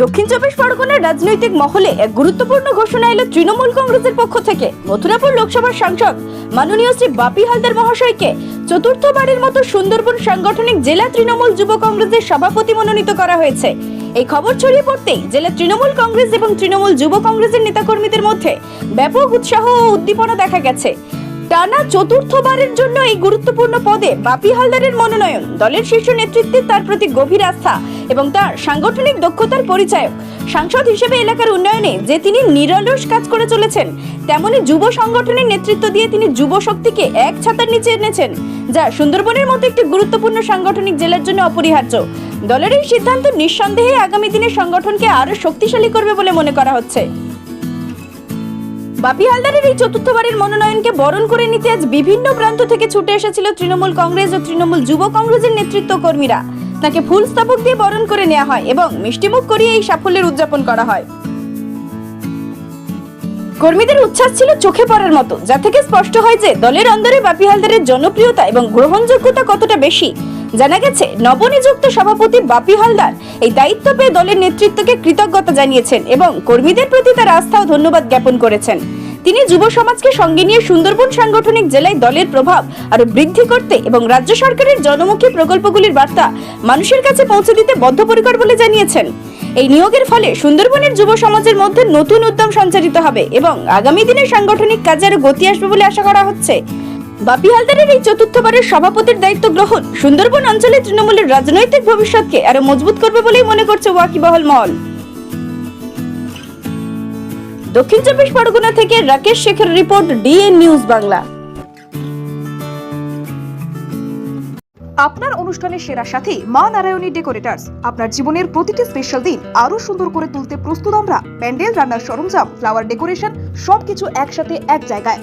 দক্ষিণ চব্বিশ পরগনার রাজনৈতিক মহলে এক গুরুত্বপূর্ণ ঘোষণা এলো তৃণমূল কংগ্রেসের পক্ষ থেকে। মথুরাপুর লোকসভার সাংসদ মাননীয় শ্রী বাপি হালদার মহাশয়কে চতুর্থবারের মতো সুন্দরবন সাংগঠনিক জেলা তৃণমূল যুব কংগ্রেসের সভাপতি মনোনীত করা হয়েছে। এই খবর ছড়িয়ে পড়তেই জেলা তৃণমূল কংগ্রেস এবং তৃণমূল যুব কংগ্রেসের নেতাকর্মীদের মধ্যে ব্যাপক উৎসাহ ও উদ্দীপনা দেখা গেছে। টানা চতুর্থবারের জন্য এই গুরুত্বপূর্ণ পদে বাপি হালদারের মনোনয়ন। দলের শীর্ষ নেতৃত্বে তার প্রতি গভীর আস্থা এবং তার সাংগঠনিক দক্ষতার পরিচায়ক। সাংসদ হিসেবে এলাকার উন্নয়নে যে তিনি নিরলস কাজ করে চলেছেন, তেমনি যুব সংগঠনের নেতৃত্ব দিয়ে তিনি যুব শক্তিকে এক ছাতার নিচে এনেছেন, যা সুন্দরবনের মতো একটি গুরুত্বপূর্ণ সাংগঠনিক জেলার জন্য অপরিহার্য। দলের এই সিদ্ধান্ত নিঃসন্দেহে আগামী দিনে সংগঠনকে আরও শক্তিশালী করবে বলে মনে করা হচ্ছে। বাপি হালদারের এই চতুর্থবারের মনোনয়নকে বরণ করে নিতে আজ বিভিন্ন প্রান্ত থেকে ছুটে এসেছিল তৃণমূল কংগ্রেস ও তৃণমূল যুব কংগ্রেসের নেতৃত্ব কর্মীরা তাকে ফুল স্থাপক দিয়ে বরণ করে নেওয়া হয় এবং মিষ্টিমুখ করিয়ে এই সাফল্যের উদযাপন করা হয়। কর্মীদের উচ্ছ্বাস ছিল চোখে পড়ার মতো, যা থেকে স্পষ্ট হয় যে দলের অন্দরে বাপি হালদারের জনপ্রিয়তা এবং গ্রহণযোগ্যতা কতটা বেশি জানা গেছে, নবনিযুক্ত সভাপতি বাপি হালদার এই দায়িত্ব পেয়ে দলের নেতৃত্বকে কৃতজ্ঞতা জানিয়েছেন এবং কর্মীদের প্রতি তার আস্থা ও ধন্যবাদ জ্ঞাপন করেছেন। তিনি যুব সমাজকে সঙ্গে নিয়ে সুন্দরবন সাংগঠনিক জেলায় দলের প্রভাব আরও বৃদ্ধি করতে এবং রাজ্য সরকারের জনমুখী প্রকল্পগুলির বার্তা মানুষের কাছে পৌঁছে দিতে বদ্ধপরিকর বলে জানিয়েছেন। এই নিয়োগের ফলে সুন্দরবনের যুব সমাজের মধ্যে নতুন উদ্যম সঞ্চারিত হবে এবং আগামী দিনে সাংগঠনিক কাজে আরও গতি আসবে বলে আশা করা হচ্ছে। বাপি হালদারের এই চতুর্থবারের সভাপতির দায়িত্ব গ্রহণ সুন্দরবন অঞ্চলে তৃণমূলের রাজনৈতিক ভবিষ্যৎকে আরও মজবুত করবে বলেই মনে করছে ওয়াকিবহল মহল। দক্ষিণ চব্বিশ পরগনা থেকে রাকেশ শেখের রিপোর্ট ডিএন নিউজ বাংলা। আপনার অনুষ্ঠানের সেরা সাথী মা নারায়ণী ডেকোরেটার্স। আপনার জীবনের প্রতিটি স্পেশাল দিন আরও সুন্দর করে তুলতে প্রস্তুত আমরা। প্যান্ডেল, রান্নার সরঞ্জাম ফ্লাওয়ার ডেকোরেশন সবকিছু একসাথে এক জায়গায়।